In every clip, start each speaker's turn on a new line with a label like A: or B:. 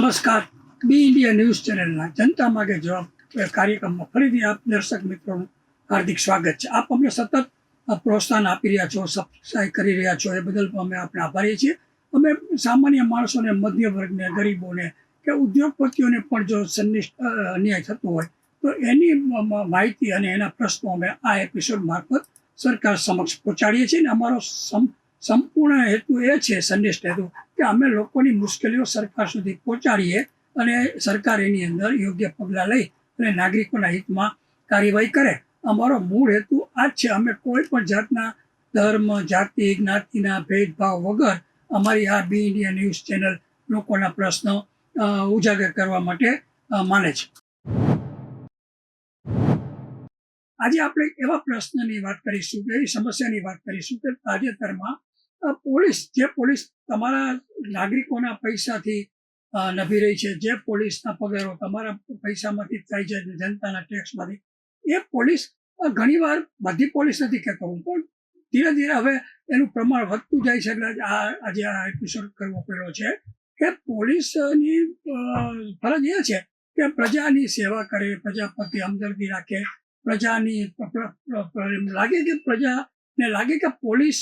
A: નમસ્કાર. બી India news ચેનલના જનતા માગે જવાબ કાર્યક્રમમાં ફરીથી આપ દર્શક મિત્રોનું હાર્દિક સ્વાગત છે. આપ અમને સતત પ્રોત્સાહન આપી રહ્યા છો સબસ્ક્રાઈબ કરી રહ્યા છો, એ બદલ અમે આપણે આભારી છીએ. અમે સામાન્ય માણસોને મધ્ય વર્ગને ગરીબોને કે ઉદ્યોગપતિઓને પણ જો સન્નિષ્ઠ અન્યાય થતો હોય, તો એની માહિતી અને એના પ્રશ્નો અમે આ એપિસોડ મારફત સરકાર સમક્ષ પહોંચાડીએ છીએ અને અમારો સંપૂર્ણ હેતુ એ છે સંનિષ્ઠ હેતુ કે અમે લોકોની મુશ્કેલીઓ સરકાર સુધી પહોંચાડીએ અને સરકાર એની અંદર યોગ્ય પગલાં લઈ અને નાગરિકોના હિતમાં કાર્યવાહી કરે. અમારો મૂળ હેતુ આ જ છે, અમે કોઈ પણ જાતના ધર્મ, જાતિ, જ્ઞાતિના ભેદભાવ વગર અમારી આ બી ઇન્ડિયા ન્યૂઝ ચેનલ લોકોના પ્રશ્નો ઉજાગર કરવા માટે માને છે. આજે આપણે એવા પ્રશ્નની વાત કરીશું કે એવી સમસ્યાની વાત કરીશું કે તાજેતરમાં પોલીસ, જે પોલીસ તમારા નાગરિકોના પૈસાથી નભી રહી છે, જે પોલીસના પગારો તમારા પૈસામાંથી થાય છે, જનતાના ટેક્સમાંથી, એ પોલીસ ઘણીવાર બધી પોલીસ નથી કહેતો હું, પણ ધીરે ધીરે હવે એનું પ્રમાણ વધતું જાય છે, એટલે આ, આજે આ એપિસોડ કરવો પડ્યો છે, કે પોલીસની ફરજ એ છે કે પ્રજાની સેવા કરે, પ્રજા પ્રત્યે હમદર્દી રાખે, પ્રજાની લાગે કે પ્રજાને લાગે કે પોલીસ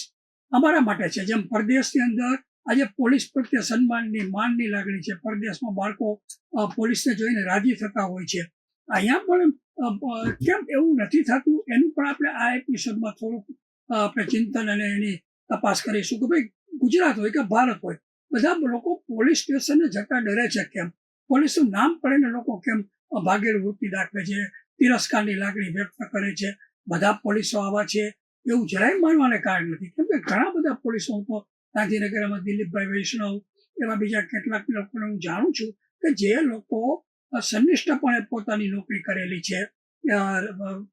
A: અમારા માટે છે. જેમ પરદેશની અંદર આજે પોલીસ પ્રત્યે સન્માનની, માનની લાગણી છે. પરદેશમાં બાળકો પોલીસને જોઈને રાજી થતા હોય છે. અહીંયા પણ કેમ એવું નથી થતું? એનું પણ આપણે આ એપિસોડમાં થોડુંક આપણે ચિંતન અને એની તપાસ કરીશું કે ભાઈ, ગુજરાત હોય કે ભારત હોય, બધા લોકો પોલીસ સ્ટેશને જતા ડરે છે કેમ? પોલીસનું નામ પડીને લોકો કેમ ભાગેડ વૃત્તિ દાખવે છે? તિરસ્કારની લાગણી વ્યક્ત કરે છે? બધા પોલીસો આવા છે? એવું જરાય માનવાને કારણ નથી. કેમ કે ઘણા બધા પોલીસો તો ગાંધીનગરમાં દિલીપભાઈ વૈષ્ણવ, એવા બીજા કેટલાક લોકોને હું જાણું છું કે જે લોકો સંનિષ્ઠપણે પોતાની નોકરી કરેલી છે.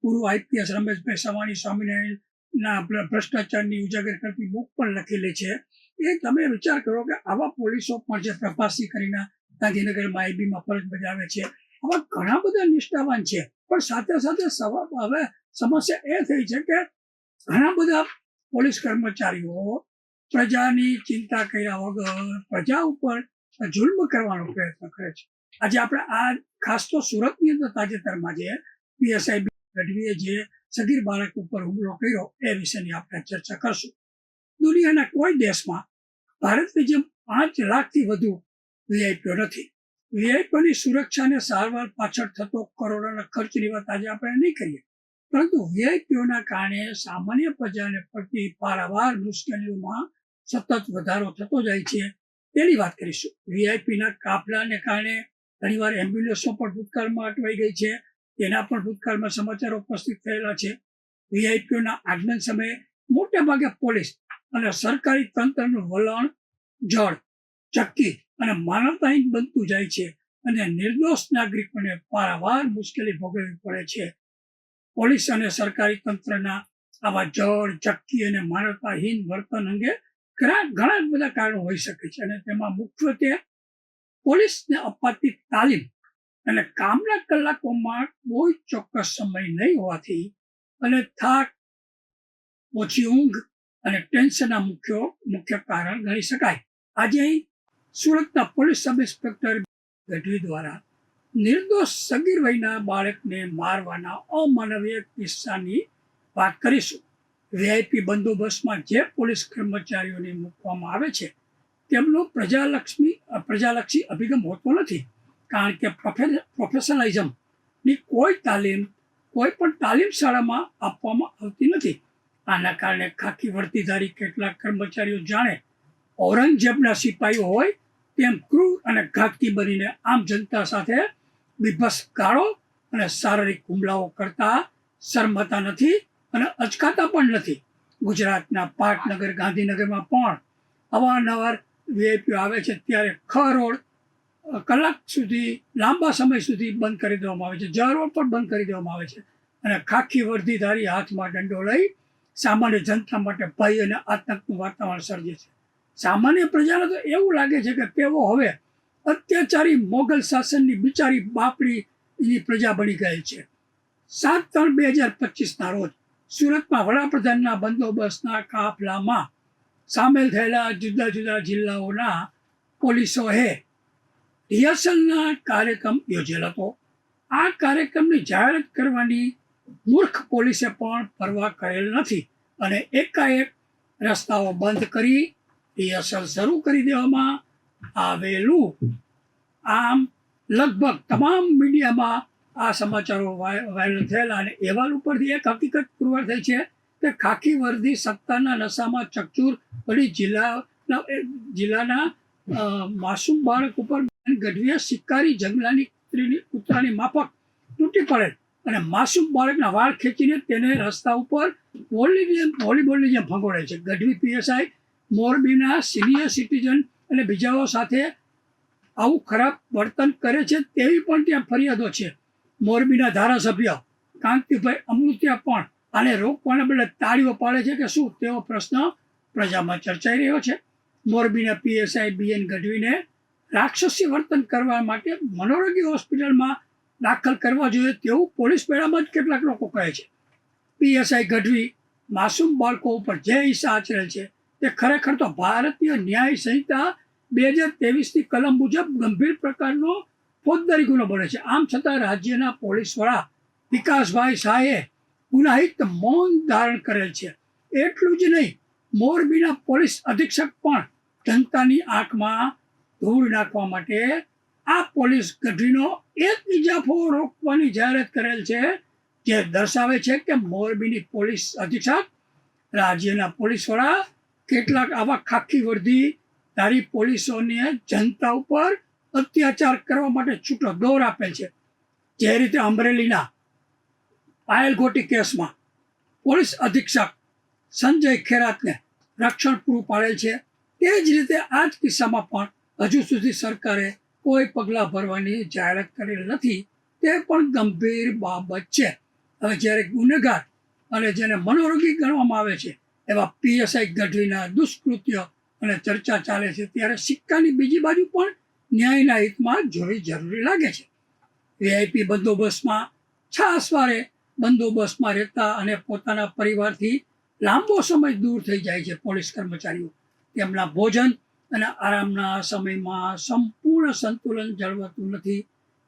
A: પૂર્વ આઈપીએસ રમેશભાઈ સવાણી સ્વામિનારાયણના ભ્રષ્ટાચારની ઉજાગર કરતી બુક પણ લખેલી છે. એ તમે વિચાર કરો કે આવા પોલીસો પણ જે પ્રભાસી કરીને ગાંધીનગરમાં આઈબીમાં ફરજ બજાવે છે. આવા ઘણા બધા નિષ્ઠાવાન છે. પણ સાથે સાથે હવે સમસ્યા એ થઈ છે કે ઘણા બધા પોલીસ કર્મચારીઓ પ્રજાની ચિંતા કર્યા વગર પ્રજા ઉપર જુલ્મ કરવાનો પ્રયત્ન કરે છે. આજે આપણે આ ખાસ તો સુરતની અંદર તાજેતરમાં જે પીએસઆઈ ગઢવીએ જે સગીર બાળક ઉપર હુમલો કર્યો એ વિશેની આપણે ચર્ચા કરશું. દુનિયાના કોઈ દેશમાં ભારતની જેમ પાંચ લાખથી વધુ વીઆઈપીઓ નથી. વીઆઈપીઓની સુરક્ષા અને સારવાર પાછળ થતો કરોડોના ખર્ચની વાત આજે આપણે નહીં કરીએ. પરંતુ વીઆઈપીઓના કારણે સામાન્ય પ્રજાને પડતી પારાવાર મુશ્કેલીઓમાં સતત વધારો થતો જાય છે. તેની વાત કરીશું. વીઆઈપીના કાફલાને કારણે ઘણીવાર એમ્બ્યુલન્સો પણ ભૂતકાળમાં અટવાઈ ગઈ છે. તેના પણ ભૂતકાળમાં સમાચારો ઉપસ્થિત થયેલા છે. વીઆઈપીઓના આગમન સમયે મોટે ભાગે પોલીસ અને સરકારી તંત્રનું વલણ, જળ, ચક્કી અને માનવતાહીન બનતું જાય છે અને નિર્દોષ નાગરિકોને પારાવાર મુશ્કેલી ભોગવવી પડે છે. પોલીસ અને સરકારી તંત્રના આવા જળ, ચક્કી અને માનવતાહીન વર્તન અંગે ઘણા ઘણા બધા કારણો હોઈ શકે છે અને તેમાં મુખ્યત્વે પોલીસને અપાતી તાલીમ અને કામના કલાકોમાં કોઈ ચોક્કસ સમય નહીં હોવાથી અને થાક, ઓછી ઊંઘ અને ટેન્શનના મુખ્ય મુખ્ય કારણ ગણી શકાય. આજે સુરતના પોલીસ સબ ઇન્સ્પેક્ટર ગઢવી દ્વારા નિર્દોષ સગીર વયના બાળકને મારવાના અમાનવીય કિસ્સાની વાત કરીશું. વીઆઈપી બંદોબસ્તમાં જે પોલીસ કર્મચારીઓને મૂકવામાં આવે છે, તેમનો પ્રજાલક્ષ્મી પ્રજાલક્ષી અભિગમ હોતો નથી. કારણ કે પ્રોફે- પ્રોફેશનલિઝમની કોઈ તાલીમ, કોઈ પણ તાલીમ શાળામાં આપવામાં આવતી નથી. આના કારણે ખાકી વર્તીધારી કેટલાક કર્મચારીઓ જાણે ઔરંગઝેબના સિપાહીઓ હોય, તેમ ક્રૂર અને ઘાતકી બનીને આમ જનતા સાથે બીભત્સ ગાળો અને શારીરિક હુમલાઓ કરતા શરમાતા નથી અને અચકાતા પણ નથી. ગુજરાતના પાટનગર, ગાંધીનગરમાં પણ અવારનવાર વીઆઈપીઓ આવે છે ત્યારે ખ રોડ કલાક સુધી, લાંબા સમય સુધી બંધ કરી દેવામાં આવે છે. જ રોડ પણ બંધ કરી દેવામાં આવે છે અને ખાખી વર્દીધારી હાથમાં દંડો લઈ સામાન્ય જનતા માટે ભય અને આતંકનું વાતાવરણ સર્જે છે. સામાન્ય પ્રજાને તો એવું લાગે છે કે તેઓ હવે અત્યાચારી મોગલ શાસનની બિચારી બાપડી એની પ્રજા બની ગયેલ છે. સાત ત્રણ બે હજાર પચીસના રોજ સુરતમાં વડાપ્રધાનના બંદોબસ્તના કાફલામાં સામેલ થયેલા જુદા જુદા જિલ્લાઓના પોલીસોએ રિહર્સલના કાર્યક્રમ યોજેલ હતો. આ કાર્યક્રમની જાહેરાત કરવાની મૂર્ખ પોલીસે પણ પરવા કરેલ નથી અને એકાએક રસ્તાઓ બંધ કરી રિહર્સલ શરૂ કરી દેવામાં આવેલું. આમ લગભગ તમામ મીડિયામાં આ સમાચારો વાયરલ થયેલા અને અહેવાલ ઉપરથી એક હકીકત પુરવાર થઈ છે કે ખાખી વર્દી સત્તાના નશામાં ચકચૂર પડી જિલ્લાના જિલ્લાના માસૂમ બાળક ઉપર ગઢવીએ શિકારી જંગલાની કૂતરીની માફક તૂટી પડે અને માસૂમ બાળકના વાળ ખેંચીને તેને રસ્તા ઉપર વોલીની જેમ વોલીબોલની જેમ ફંગોળે છે. ગઢવી પીએસઆઈ મોરબીના સિનિયર સિટીઝન અને બીજાઓ સાથે આવું ખરાબ વર્તન કરે છે તેવી પણ ત્યાં ફરિયાદો છે. મોરબીના ધારાસભ્ય કાંતિભાઈ અમૃત્યા પણ આને રોકવાના બદલે તાળીઓ પાડે છે કે શું તેવો પ્રશ્ન પ્રજામાં ચર્ચાઈ રહ્યો છે. મોરબીના પીએસઆઈ બીએન ગઢવીને રાક્ષસી વર્તન કરવા માટે મનોરોગી હોસ્પિટલમાં દાખલ કરવા જોઈએ તેવું પોલીસ બેડામાં જ કેટલાક લોકો કહે છે. પીએસઆઈ ગઢવી માસૂમ બાળકો ઉપર જે હિસ્સા આચરેલ છે. તે ખરેખર તો ભારતીય ન્યાય સંહિતા બે હજાર ત્રેવીસની કલમ મુજબ ગંભીર પ્રકારનો ફોજદારી ગુનો બને છે. આમ છતાં રાજ્યના પોલીસ વડા વિકાસભાઈ શાહે ગુનાહિત મૌન ધારણ કરેલ છે. એટલું જ નહીં, મોરબીના પોલીસ અધિક્ષક પણ જનતાની આંખમાં ધૂળ નાખવા માટે આ પોલીસ ગઢીનો એક ઇજાફો રોકવાની જાહેરાત કરેલ છે. જે દર્શાવે છે કે મોરબીની પોલીસ અધિક્ષક, રાજ્યના પોલીસ વડા કેટલાક આવા ખાખી વર્ધી ધારી પોલીસોને જનતા ઉપર અત્યાચાર કરવા માટે છૂટો દોર આપેલ છે. જે રીતે અમરેલીના પાયલ કેસમાં પોલીસ અધિક્ષક સંજય ખેરાતને રક્ષણ પૂરું પાડેલ છે. તે જ રીતે આ જ કિસ્સામાં પણ હજુ સુધી સરકારે કોઈ પગલાં ભરવાની જાહેરાત કરેલ નથી. તે પણ ગંભીર બાબત છે. હવે જ્યારે ગુનેગાર અને જેને મનોરોગી ગણવામાં આવે છે એવા પીએસઆઈ ગઢવીના દુષ્કૃત્ય અને ચર્ચા ચાલે છે, ત્યારે સિક્કાની બીજી બાજુ પણ ન્યાયના હિતમાં જોવી જરૂરી લાગે છે. વીઆઈપી બંદોબસ્તમાં છાસવારે બંદોબસ્તમાં રહેતા અને પોતાના પરિવારથી લાંબો સમય દૂર થઈ જાય છે પોલીસ કર્મચારીઓ. તેમના ભોજન અને આરામના સમયમાં સંપૂર્ણ સંતુલન જળવાતું નથી.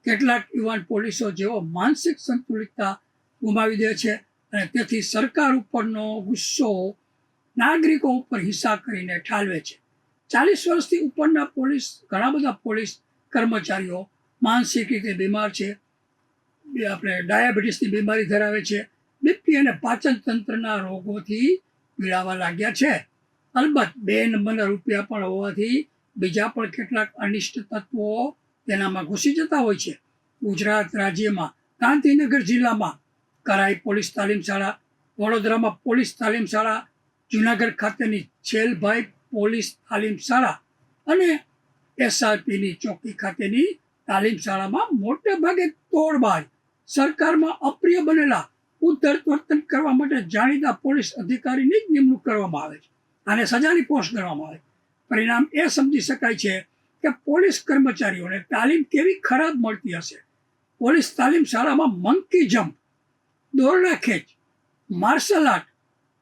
A: કેટલાક યુવાન પોલીસો જેવો માનસિક સંતુલિતતા ગુમાવી દે છે અને તેથી સરકાર ઉપરનો ગુસ્સો નાગરિકો ઉપર હિસ્સા કરીને ઠાલવે છે. ચાલીસ વર્ષથી ઉપરના પોલીસ, ઘણા બધા પોલીસ કર્મચારીઓ માનસિક રીતે બીમાર છે. આપણે ડાયાબિટીસની બીમારી ધરાવે છે. બીપી અને પાચન તંત્રના રોગોથી પીડાવા લાગ્યા છે. અલબત્ત બે નંબરના રૂપિયા પણ હોવાથી બીજા પણ કેટલાક અનિષ્ટ તત્વો તેનામાં ઘૂસી જતા હોય છે. ગુજરાત રાજ્યમાં ગાંધીનગર જિલ્લામાં કરાઈ પોલીસ તાલીમ શાળા, વડોદરામાં પોલીસ તાલીમ શાળા જુનાગઢ ખાતેની છેલભાઈ પોલીસ તાલીમ શાળા અને એસઆરપીની ચોકી ખાતેની તાલીમ શાળામાં મોટે ભાગે તોડબાજ સરકારમાં અપ્રિય બનેલા ઉદ્ધત વર્તન કરવા માટે જાણીતા પોલીસ અધિકારીની જ નિમણૂક કરવામાં આવે છે આને સજાની પોસ્ટ કરવામાં આવે પરિણામ એ સમજી શકાય છે કે પોલીસ કર્મચારીઓને તાલીમ કેવી ખરાબ મળતી હશે? પોલીસ તાલીમ શાળામાં મંકી જમ્પ, દોરડા ખેંચ, માર્શલ આર્ટ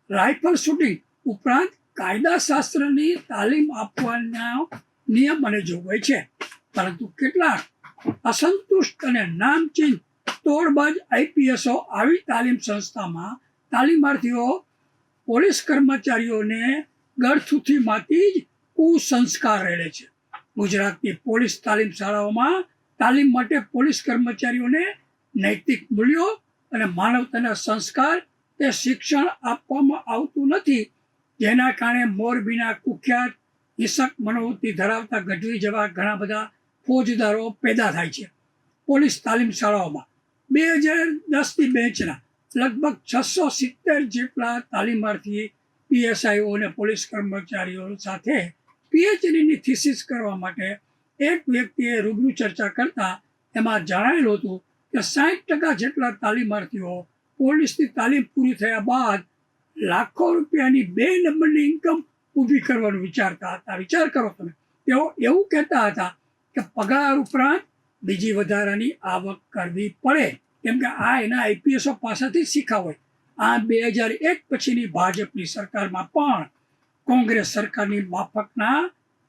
A: રાઇફલ શૂટિંગ ઉપરાંત કાયદાશાસ્ત્રની તાલીમ આપવાના નિયમ અને જોગવાઈ છે. પરંતુ કેટલાક અસંતુષ્ટ અને નામચીન તોડબાજ આઈપીએસઓ આવી તાલીમ સંસ્થામાં તાલીમાર્થીઓ, પોલીસ કર્મચારીઓને ગળથુથીમાંથી જ કુસંસ્કાર રેડે છે. ગુજરાતની પોલીસ તાલીમ શાળાઓમાં તાલીમ માટે પોલીસ કર્મચારીઓને નૈતિક મૂલ્યો અને માનવતાના સંસ્કાર તે શિક્ષણ આપવામાં આવતું નથી. જેના કારણે મોરબીના કુખ્યાત હિંસક મનોવૃત્તિ ધરાવતા ગઢવી જેવા ઘણા બધા ફોજદારો પેદા થાય છે. પોલીસ તાલીમ શાળાઓમાં બે હજાર દસની બેચના લગભગ છસો સિત્તેર જેટલા તાલીમાર્થી પીએસઆઈઓ અને પોલીસ કર્મચારીઓ સાથે પીએચડીની થીસીસ કરવા માટે એક વ્યક્તિએ રૂબરૂ ચર્ચા કરતા એમાં જણાયેલું હતું કે સાઠ ટકા જેટલા તાલીમાર્થીઓ પોલીસની તાલીમ પૂરી થયા બાદ લાખો રૂપિયાની બે નંબરની ઇન્કમ ઊભી કરવાનું વિચારતા હતા. વિચાર કરો તમે. તેઓ એવું કહેતા હતા કે પગાર ઉપરાંત બીજી વધારાની આવક કરવી પડે. કેમ કે આ એના આઈપીએસઓ પાસેથી શીખા હોય આ બે હજાર એક પછીની ભાજપની સરકારમાં પણ કોંગ્રેસ સરકારની માફકના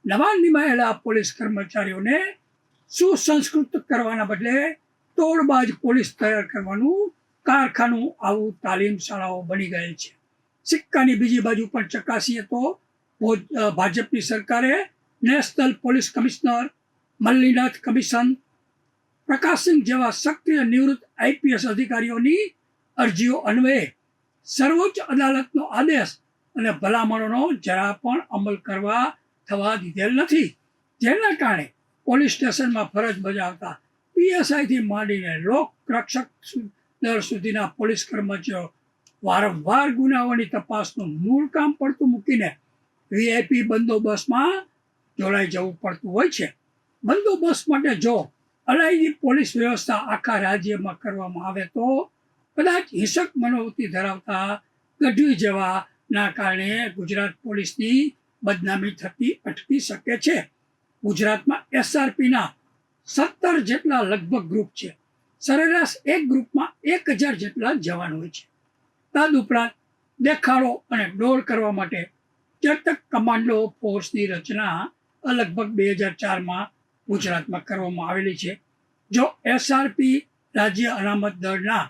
A: નવા નિમાયેલા પોલીસ કર્મચારીઓને સુસંસ્કૃત કરવાના બદલે તોડબાજ પોલીસ તૈયાર કરવાનું કારખાનું આવું તાલીમ શાળાઓ બની ગયેલ છે. સિક્કાની બીજી બાજુ પણ ચકાસીએ તો ભાજપની સરકારે national police commissioner Mallinath commission Prakashsingh જેવા સક્રિય નિવૃત્ત આઈપીએસ અધિકારીઓની અરજીઓ અન્વયે સર્વોચ્ચ અદાલતનો આદેશ અને ભલામણોનો જરા પણ અમલ કરવા થવા દીધેલ નથી. જેના કારણે પોલીસ સ્ટેશનમાં ફરજ બજાવતા પીએસઆઈથી માંડીને લોક રક્ષક દળ સુધીના પોલીસ કર્મચારીઓ વારંવાર ગુનાઓની તપાસનું મૂળ કામ પડતું મૂકીને વીઆઈપી બંદોબસ્તમાં જોડાઈ જવું પડતું હોય છે. બંદોબસ્ત માટે જો અલાયદી પોલીસ વ્યવસ્થા આખા રાજ્યમાં કરવામાં આવે તો કદાચ હિંસક મનોવૃત્તિ ધરાવતા ગઢવી જવાના કારણે ગુજરાત પોલીસની બદનામી થતી અટકી શકે છે. ગુજરાતમાં એસઆરપીના સત્તર જેટલા લગભગ ગ્રુપ છે. સરેરાશ એક ગ્રુપમાં એક હજાર જેટલા જવાન હોય છે. તદુપરાંત દેખાડો અને ડોળ કરવા માટે ચર્તક કમાન્ડો ફોર્સની રચના લગભગ બે હજાર ચારમાં ગુજરાતમાં કરવામાં આવેલી છે. જો એસઆરપી રાજ્ય અનામત દળના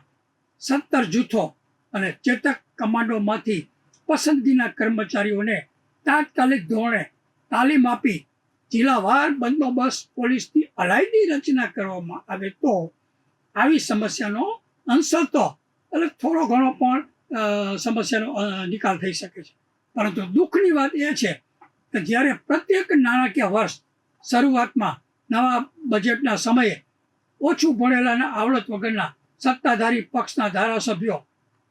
A: સત્તર જૂથો અને ચેતક કમાન્ડોમાંથી પસંદગીના કર્મચારીઓને તાત્કાલિક ધોરણે તાલીમ આપી જિલ્લાવાર બંદોબસ્ત પોલીસની અલાયદી રચના કરવામાં આવે તો આવી સમસ્યાનો અંશતો એટલે થોડો ઘણો પણ સમસ્યાનો નિકાલ થઈ શકે છે. પરંતુ દુઃખની વાત એ છે કે જ્યારે પ્રત્યેક નાણાકીય વર્ષ શરૂઆતમાં નવા બજેટના સમયે ઓછું ભણેલાના આવડત વગરના સત્તાધારી પક્ષના ધારાસભ્યો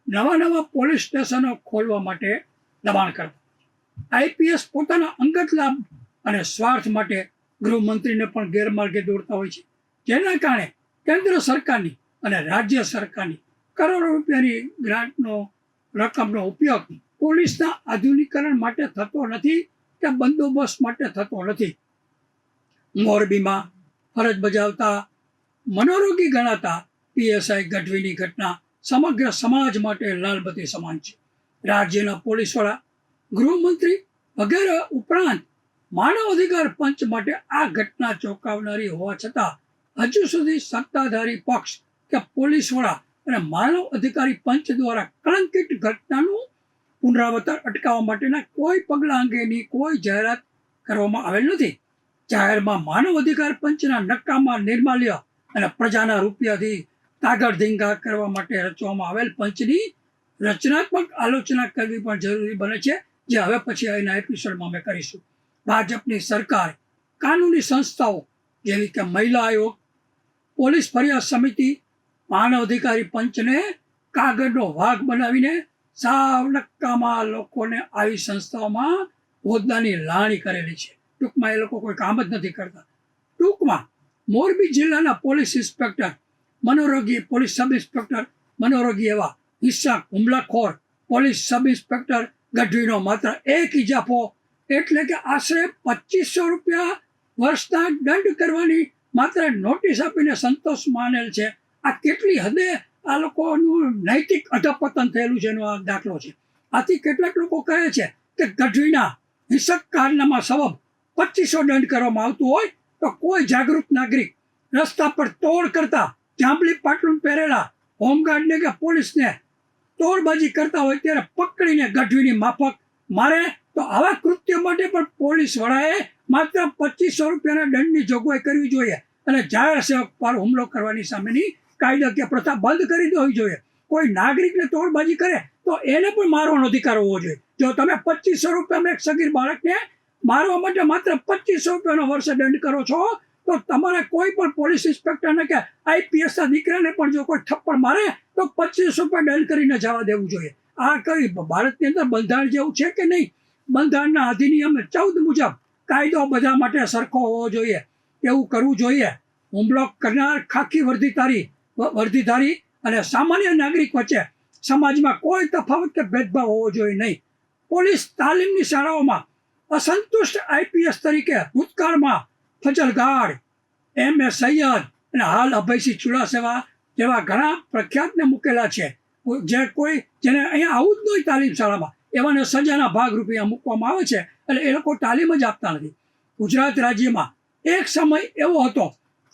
A: નવા નવા પોલીસ સ્ટેશનો ખોલવા માટે દબાણ કરતા. આઈપીએસ પોતાના અંગત લાભ અને સ્વાર્થ માટે ગૃહમંત્રીને પણ ગેરમાર્ગે દોરતા હોય છે. જેના કારણે કેન્દ્ર સરકારની અને રાજ્ય સરકારની કરોડો રૂપિયાની ગ્રાન્ટનો રકમનો ઉપયોગ પોલીસના આધુનિકરણ માટે થતો નથી કે બંદોબસ્ત માટે થતો નથી. મોરબીમાં ફરજ બજાવતા, મનોરોગી ગણાતા પીએસઆઈ ગઢવીની ઘટના સમગ્ર સમાજ માટે લાલબત્તી સમાન છે. રાજ્યના પોલીસ વડા ગૃહમંત્રી વગેરે ઉપરાંત માનવ અધિકાર પંચ માટે આ ઘટના ચોંકાવનારી હોવા છતાં હજુ સુધી સત્તાધારી પક્ષ કે પોલીસ વડા અને માનવ અધિકારી પંચ દ્વારા કલંકિત ઘટનાનું પુનરાવર્તન અટકાવવા માટેના કોઈ પગલાં અંગેની કોઈ જાહેરાત કરવામાં આવેલ નથી. જાહેરમાં માનવ અધિકાર પંચના નકામા નિર્માલ્ય અને પ્રજાના રૂપિયાથી તાગડ ધીંગા કરવા માટે રચવામાં આવેલ પંચની રચનાત્મક આલોચના કરવી પણ જરૂરી બને છે, જે હવે પછી એના એપિસોડમાં અમે કરીશું. ભાજપની સરકાર કાનૂની સંસ્થાઓ જેવી કે મહિલા આયોગ પોલીસ ફરિયાદ સમિતિ માનવ અધિકારી પંચને કાગળનો ભાગ બનાવીને સાવ નક્કામાં લોકોને આવી સંસ્થાઓમાં હોદ્દાની લાણી કરેલી છે. ટૂંકમાં એ લોકો કોઈ કામ જ નથી કરતા. ટૂંકમાં મોરબી જિલ્લાના પોલીસ ઇન્સ્પેક્ટર, મનોરોગી પોલીસ સબ ઇન્સ્પેક્ટર, મનોરોગી એવા હિસ્સા હુમલાખોર પોલીસ સબ ઇન્સ્પેક્ટર ગઢવીનો માત્ર એક ઇજાફો એટલે કે આશરે પચીસો રૂપિયા વર્ષના દંડ કરવાની માત્ર નોટિસ આપીને સંતોષ માનેલ છે. આ કેટલી હદે આ લોકોનું નૈતિક અધપતન થયેલું છે એનો આ દાખલો છે. આથી કેટલાક લોકો કહે છે કે ગઢવીના હિંસક કારનામાં સબબ પચીસો દંડ કરવામાં આવતું હોય તો કોઈ જાગૃત નાગરિક રસ્તા પર તોડ કરતા જાંબલી પાટલું પહેરેલા હોમગાર્ડને કે પોલીસને તોડબાજી કરતા હોય ત્યારે પકડીને ગઢવીની માફક મારે તો આવા કૃત્ય માટે પણ પોલીસ વડાએ માત્ર પચીસો રૂપિયાના દંડની જોગવાઈ કરવી જોઈએ અને જાહેર સેવક પર હુમલો કરવાની સામેની કાયદાકીય પ્રથા બંધ કરી દેવી જોઈએ. કોઈ નાગરિકને તોડબાજી કરે તો એને પણ મારવાનો અધિકાર હોવો જોઈએ. જો તમે પચીસો રૂપિયામાં એક સગીર બાળકને મારવા માટે માત્ર પચીસો રૂપિયાનો વર્ષે દંડ કરો છો, તો તમારે કોઈ પણ પોલીસ ઇન્સ્પેક્ટરને કે આઈપીએસના દીકરાને પણ જો કોઈ થપ્પડ મારે, તો પચીસ રૂપિયા દંડ કરીને જવા દેવું જોઈએ. આ કઈ ભારતની અંદર બંધારણ જેવું છે કે નહીં? બંધારણના અધિનિયમ ચૌદ મુજબ કાયદો બધા માટે સરખો હોવો જોઈએ. એવું કરવું જોઈએ. હુમલો કરનાર ખાખી વર્ધીધારી વર્ધીધારી અને સામાન્ય નાગરિક વચ્ચે સમાજમાં કોઈ તફાવત કે ભેદભાવ હોવો જોઈએ નહીં. પોલીસ તાલીમની શાળાઓમાં અસંતુષ્ટ આઈપીએસ તરીકે ભૂતકાળમાં ફજલ ગાર્ડ એમ એ સૈયદ અને હાલ અભયસિંહ ચુડાસેવા જેવા ઘણા પ્રખ્યાતને મૂકેલા છે. જે કોઈ, જેને અહીંયા આવું જ નહીં તાલીમ શાળામાં એવાને સજાના ભાગરૂપે મૂકવામાં આવે છે એટલે એ લોકો તાલીમ જ આપતા નથી. ગુજરાત રાજ્યમાં એક સમય એવો હતો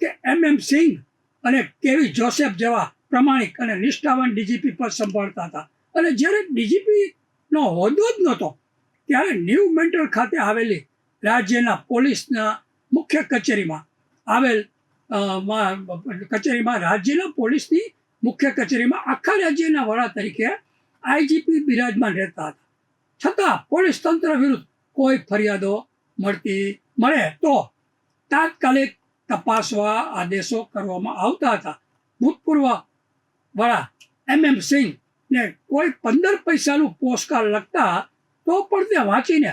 A: કે એમ એમ સિંઘ અને કેવી જોસેફ જેવા પ્રમાણિક અને નિષ્ઠાવાન ડીજીપી પદ સંભાળતા હતા. અને જ્યારે ડીજીપી નો હોદ્દો જ નહોતો, ત્યારે ન્યૂ મેન્ટલ ખાતે આવેલી રાજ્યના પોલીસના મુખ્ય કચેરીમાં આવેલ કચેરીમાં રાજ્યના પોલીસની મુખ્ય કચેરીમાં આખા રાજ્યના વડા તરીકે આઈજીપી બિરાજમાન રહેતા હતા. છતાં પોલીસ તંત્ર વિરુદ્ધ કોઈ ફરિયાદો મળતી મળે તો તાત્કાલિક તપાસવા આદેશો કરવામાં આવતા હતા. ભૂતપૂર્વ વડા એમ એમ સિંહ ને કોઈ પંદર પૈસાનું પોસ્ટકાર્ડ લખતા તો પણ તે વાંચીને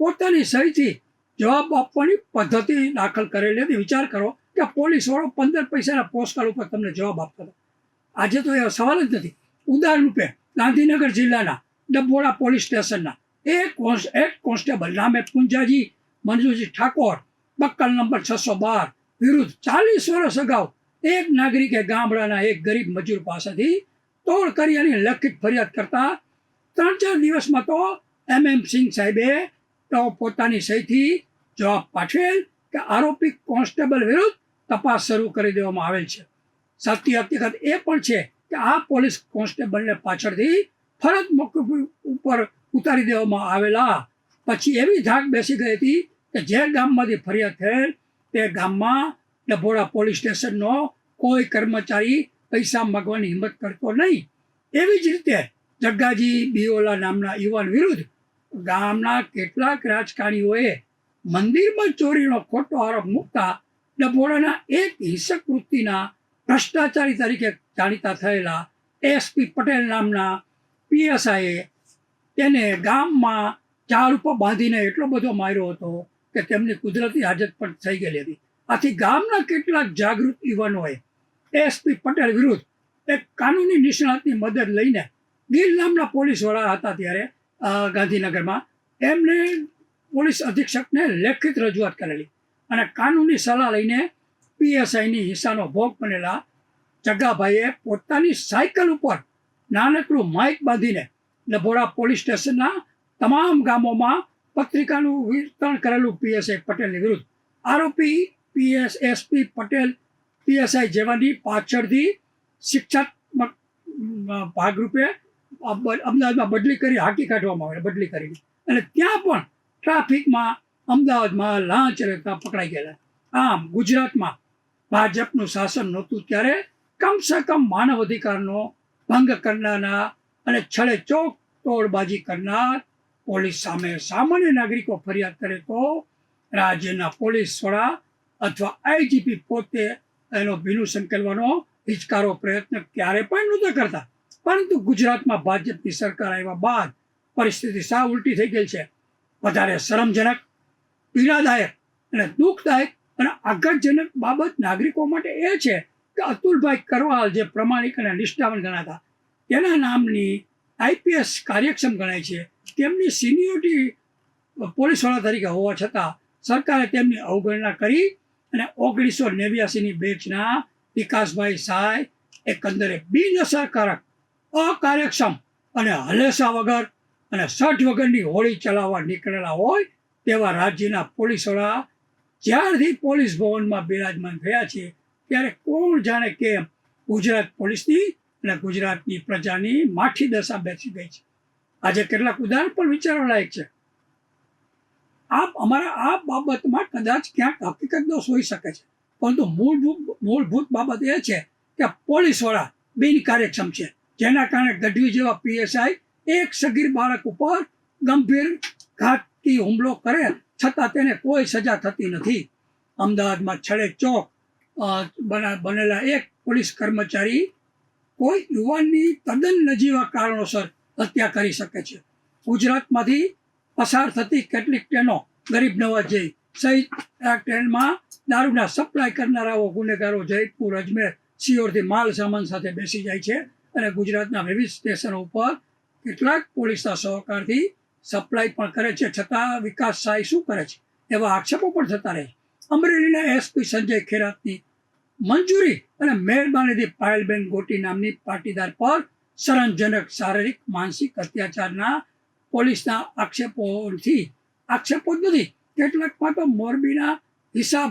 A: પોતાની સહીથી જવાબ આપવાની પદ્ધતિ દાખલ કરેલી હતી. વિચાર કરો કે પોલીસ વાળો પંદર પૈસાના પોસ્ટકાર્ડ ઉપર તમને જવાબ આપતો હતો. આજે તો એ સવાલ જ નથી. ઉદાહરણ રૂપે ગાંધીનગર જિલ્લાના ડબોડા પોલીસ સ્ટેશનના. એક એક કોન્સ્ટેબલ નામે પુંજાજી મંજુજી ઠાકોર, બક્કલ નંબર છસો બાર, વિરુદ્ધ ચાલીસ વર્ષ અગાઉ એક નાગરિકે ગામડાના એક ગરીબ મજૂર પાસેથી તોડ કર્યાની લખિત ફરિયાદ કરતા ત્રણ ચાર દિવસમાં તો એમ એમ સિંહ સાહેબે તો પોતાની સહીથી જવાબ પાઠવેલ કે આરોપી કોન્સ્ટેબલ વિરુદ્ધ તપાસ શરૂ કરી દેવામાં આવેલ છે. સાચી હકીકત એ પણ છે કે આ પોલીસ કોન્સ્ટેબલને પાછળથી ફરજ મોકૂફ ઉપર ઉતારી દેવામાં આવેલા. પછી એવી ધાક બેસી ગઈ હતી કે જે ગામમાંથી ફરિયાદ થયેલ તે ગામમાં ડભોડા પોલીસ સ્ટેશનનો કોઈ કર્મચારી પૈસા માગવાની હિંમત કરતો નહીં. એવી જ રીતે જગ્ગાજી બિયોલા નામના યુવાન વિરુદ્ધ ગામના કેટલાક રાજકારણીઓએ મંદિરમાં ચોરીનો ખોટો આરોપ મૂકતા ડભોડાના એક હિંસક વૃત્તિના ભ્રષ્ટાચારી તરીકે જાણીતા થયેલા એસપી પટેલ નામના પીએસઆઈએ તેને ગામમાં ઝાડ ઉપર બાંધીને એટલો બધો માર્યો હતો કે તેમની કુદરતી હાજત પણ થઈ ગયેલી હતી. આથી ગામના કેટલાક જાગૃત યુવાનોએ એસપી પટેલ વિરુદ્ધ એક કાનૂની નિષ્ણાતની મદદ લઈને ગીર નામના પોલીસવાળા હતા ત્યારે ગાંધીનગરમાં. એમને પોલીસ અધિક્ષકને લેખિત રજૂઆત કરેલી અને કાનૂની સલાહ લઈને પીએસઆઈની હિસ્સાનો ભોગ બનેલા જગ્ગાભાઈએ પોતાની સાયકલ ઉપર નાનકડું માઇક બાંધીને ડભોડા પોલીસ સ્ટેશનના તમામ ગામોમાં પત્રિકાનું વિતરણ કરેલું પીએસઆઈ પટેલની વિરુદ્ધ. આરોપી પીએસ એસપી પટેલ પીએસઆઈ જેવાની પાછળથી શિક્ષાત્મક ભાગરૂપે અમદાવાદમાં બદલી કરી, હાકી કાઢવામાં આવે બદલી કરીને અને ત્યાં પણ ટ્રાફિકમાં અમદાવાદમાં લાંચ રહેતા પકડાઈ ગયેલા. આમ ગુજરાતમાં ભાજપનું શાસન નહોતું ત્યારે કમસે કમ માનવ અધિકારનો ભંગ કરનારના અને છળે ચોક તોડબાજી કરનાર પોલીસ સામે સામાન્ય નાગરિકો ફરિયાદ કરે તો રાજ્યના પોલીસ વડા અથવા આઈજીપી પોતે એનો ભીનું સંકેલવાનો હિચકારો પ્રયત્ન ક્યારે પણ નહોતા કરતા. પરંતુ ગુજરાતમાં ભાજપની સરકાર આવ્યા બાદ પરિસ્થિતિ સાવ ઉલટી થઈ ગઈ છે. વધારે શરમજનક, પીડાદાયક અને દુઃખદાયક અને આઘાતજનક બાબત નાગરિકો માટે એ છે અતુલભાઈ કરવાલ જે પ્રમાણિક અને નિષ્ઠાવાન ગણાતા તેના નામની આઈપીએસ કાર્યક્ષમ ગણાય છે. તેમની સિનિયોરિટી પોલીસવાળા તરીકે હોવા છતાં સરકારે તેમની અવગણના કરી અને ઓગણીસો નેવ્યાસીની બેચના વિકાસભાઈ સાય એકંદરે બિનઅસરકારક અકાર્યક્ષમ અને હલેસા વગર અને સઠ વગરની હોળી ચલાવવા નીકળેલા હોય તેવા રાજ્યના પોલીસવાળા જ્યારથી પોલીસ ભવનમાં બિરાજમાન થયા છે ત્યારે કોણ જાણે કેમ ગુજરાત પોલીસની અને ગુજરાતની પ્રજાની માઠી દશા બેસી ગઈ છે? આજે કેટલાક ઉદાહરણ પણ વિચારવા લાયક છે. આપ અમારા આ બાબતમાં કદાચ ક્યાંક હકીકત દોષ હોઈ શકે છે. પરંતુ મૂળભૂત મૂળભૂત બાબત એ છે કે પોલીસવાળા બિનકાર્યક્ષમ છે. જેના કારણે ગઢવી જેવા પીએસઆઈ એક સગીર બાળક ઉપર ગંભીર ઘાતકી હુમલો કરે છતાં તેને કોઈ સજા થતી નથી. અમદાવાદમાં છડે ચોક બના- બનેલા એક પોલીસ કર્મચારી કોઈ યુવાનની તદ્દન નજીવા કારણોસર હત્યા કરી શકે છે. ગુજરાતમાંથી પસાર થતી કેટલીક ટ્રેનો ગરીબ નવાજ જઈ સહિત આ ટ્રેનમાં દારૂના સપ્લાય કરનારાઓ, ગુનેગારો, જયપુર, અજમેર, સિયોરથી માલ સામાન સાથે બેસી જાય છે અને ગુજરાતના વિવિધ સ્ટેશનો ઉપર કેટલાક પોલીસના સહકારથી સપ્લાય પણ કરે છે. છતાં વિકાસ સાય શું કરે છે? એવા આક્ષેપો પણ થતા રહે અમરેલીના એસપી સંજય ખેરાતની મંજૂરી અને મહેરબાનીથી પાયલબેન ગોટી નામની પાટીદાર પર શરમજનક શારીરિક, માનસિક અત્યાચારના પોલીસના આક્ષેપોથી આક્ષેપો જ નથી કેટલાકમાં તો મોરબીના હિસાબ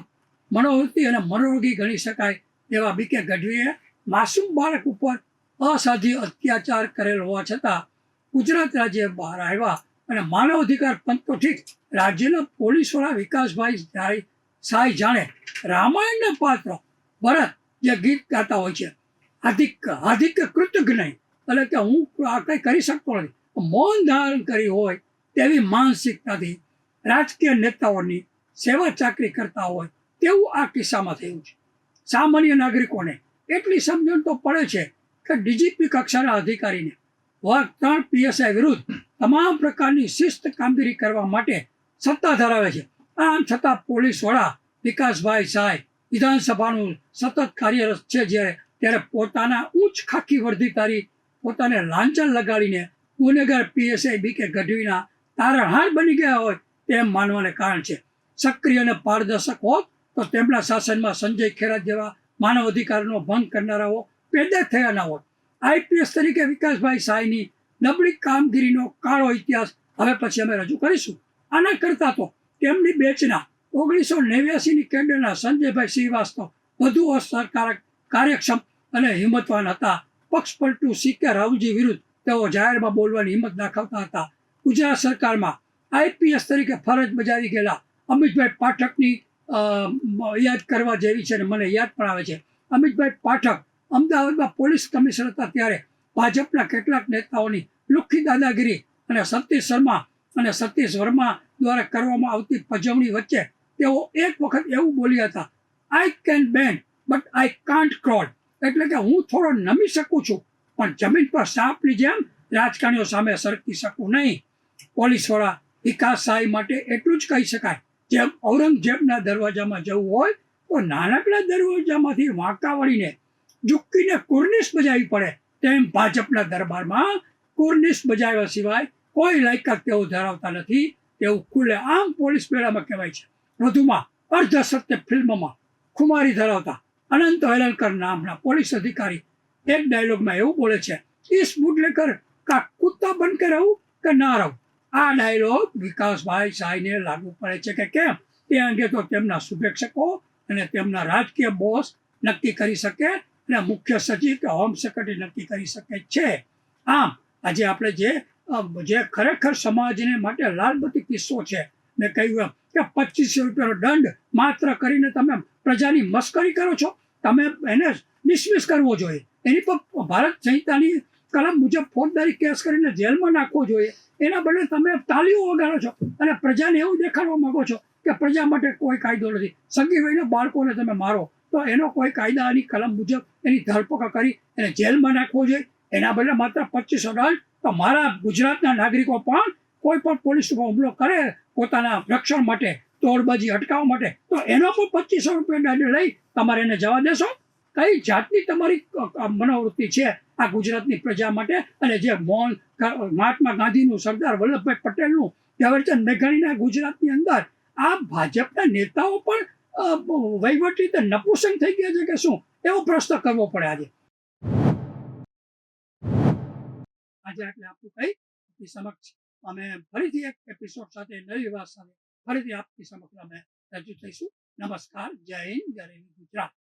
A: મનોવૃત્તિ અને મનોરોગી ગણી શકાય એવા બીકે ગઢવીએ માસૂમ બાળક ઉપર અસાધ્ય અત્યાચાર કરેલ હોવા છતાં ગુજરાત રાજ્ય બહાર આવ્યા અને માનવ અધિકાર પંચ તો ઠીક રાજ્યના પોલીસવાળા વિકાસભાઈ સાઈ જાણે રામાયણના પાત્ર ભરત જે ગીત ગાતા હોય છે. આધિક આધિક કૃતજ્ઞ એટલે કે હું આ કંઈ કરી શકતો નથી. મૌન ધારણ કરી હોય તેવી માનસિકતાથી રાજકીય નેતાઓની સેવા ચાકરી કરતા હોય તેવું આ કિસ્સામાં થયું છે. સામાન્ય નાગરિકોને એટલી સમજણ તો પડે છે કે ડીજીપી કક્ષાના અધિકારીને વર્ગ ત્રણ પીએસઆઈ વિરુદ્ધ તમામ પ્રકારની શિસ્ત કામગીરી કરવા માટે સત્તા ધરાવે છે. આમ છતાં પોલીસ વડા વિકાસભાઈ સાહેબ વિધાનસભાનું સતત કાર્યરત છે જ્યારે ત્યારે પોતાના ઉચ્ચ ખાખી વર્ધિકારી પોતાને લાંચન લગાડીને ગુનેગાર પીએસઆઈ બી કે ગઢવીના તારણહાર બની ગયા હોય તેમ માનવાને કારણ છે. સક્રિય અને પારદર્શક હોત તો તેમના શાસનમાં સંજય ખેરા જેવા માનવ અધિકારનો ભંગ કરનારાઓ પેદા થયા ના હોત. આઈપીએસ તરીકે વિકાસભાઈ સાયની નબળી કામગીરીનો કાળો ઇતિહાસ હવે પછી અમે રજૂ કરીશું. આના કરતાં તો તેમની બેચના ઓગણીસો નેવ્યાસીની કેન્ડલના સંજયભાઈ શ્રીવાસ્તવ વધુ અસરકારક, કાર્યક્ષમ અને હિંમતવાન હતા. પક્ષ પલટું સીકે રાહુલજી વિરુદ્ધ તેઓ જાહેરમાં બોલવાની હિંમત દાખવતા હતા. ગુજરાત સરકારમાં આઈપીએસ તરીકે ફરજ બજાવી ગયેલા અમિતભાઈ પાઠકની યાદ કરવા જેવી છે અને મને યાદ પણ આવે છે. અમિતભાઈ પાઠક અમદાવાદમાં પોલીસ કમિશનર હતા ત્યારે ભાજપના કેટલાક નેતાઓની લુખ્ખી દાદાગીરી અને સતીશ શર્મા અને સતીશ વર્મા દ્વારા કરવામાં આવતી પજવણી વચ્ચે તેઓ એક વખત એવું બોલ્યા હતા I can bend but I can't crawl એટલે કે હું થોડો નમી શકું છું, પણ જમીન પર સાપની જેમ રાજકારણીઓ સામે સરકી શકું નહીં. પોલીસવાળા વિકાસ સહાય માટે એટલું જ કહી શકાય, જેમ ઔરંગઝેબના દરવાજામાં જવું હોય, તો નાનકડા દરવાજામાંથી વાંકા વળીને ઝુક્કીને કુર્નિશ બજાવી પડે, તેમ ભાજપના દરબારમાં કુર્નિશ બજાવ્યા સિવાય કોઈ લાયકાત તેઓ ધરાવતા નથી. તેવું ખુલ્લે આમ પોલીસ બેડામાં કહેવાય છે. વધુમાં અર્ધ સત્ય ફિલ્મમાં ખુમારી ધરાવતા અનંત હેલનકર નામના પોલીસ અધિકારી એક ડાયલોગમાં એવું બોલે છે ઇસ બુટલેકર કા કુત્તા કે રહું કે ના રહું? આ ડાયલોગ વિકાસભાઈ સાહેબને લાગુ પડે છે કે કેમ? તે અંગે તો તેમના શુભેક્ષકો અને તેમના રાજકીય બોસ નક્કી કરી શકે અને મુખ્ય સચિવ કે હોમ સેક્રેટરી નક્કી કરી શકે છે. આમ, આજે આપણે જે જે ખરેખર સમાજને માટે લાલબત્તી કિસ્સો છે મેં કહ્યું એમ કે પચીસો રૂપિયાનો દંડ માત્ર કરીને તમે પ્રજાની મસ્કરી કરો છો. તમે એને ડિસમિસ કરવો જોઈએ. એની પર ભારત સંહિતાની કલમ મુજબ ફોજદારી કેસ કરીને જેલમાં નાખવો જોઈએ. એના બદલે તમે તાલીઓ વગાડો છો અને પ્રજાને એવું દેખાડવા માંગો છો કે પ્રજા માટે કોઈ કાયદો નથી. સગી હોઈને બાળકોને તમે મારો. તો એનો કોઈ કાયદાની કલમ મુજબ એની ધરપકડ કરી એને જેલમાં નાખવો જોઈએ. એના બદલે માત્ર પચીસો દંડ તો મારા ગુજરાતના નાગરિકો પણ કોઈ પણ પોલીસ હુમલો કરે પોતાના રક્ષણ માટે તોડબાજી અટકાવવા માટે, તો એનો પણ પચીસો રૂપિયા દંડ લઈ તમારે એને જવા દેશો. કઈ જાતની તમારી મનોવૃત્તિ છે આ ગુજરાતની પ્રજા માટે? અને જે મોહન મહાત્મા ગાંધીનું સરદાર વલ્લભભાઈ પટેલનું ઝવેરચંદ મેઘાણીના ગુજરાતની અંદર, આ ભાજપના નેતાઓ પણ વહીવટી રીતે નપુસંગ થઈ ગયા છે કે શું? એવો પ્રશ્ન કરવો પડે આજે. આજે એટલે આપણું કઈ સમક્ષ અમે ફરીથી એક એપિસોડ સાથે નવી વાત સાથે ફરીથી આપની સમક્ષ અમે રજૂ થઈશું. નમસ્કાર. જય હિન્દ. જય હિન્દ. ગુજરાત.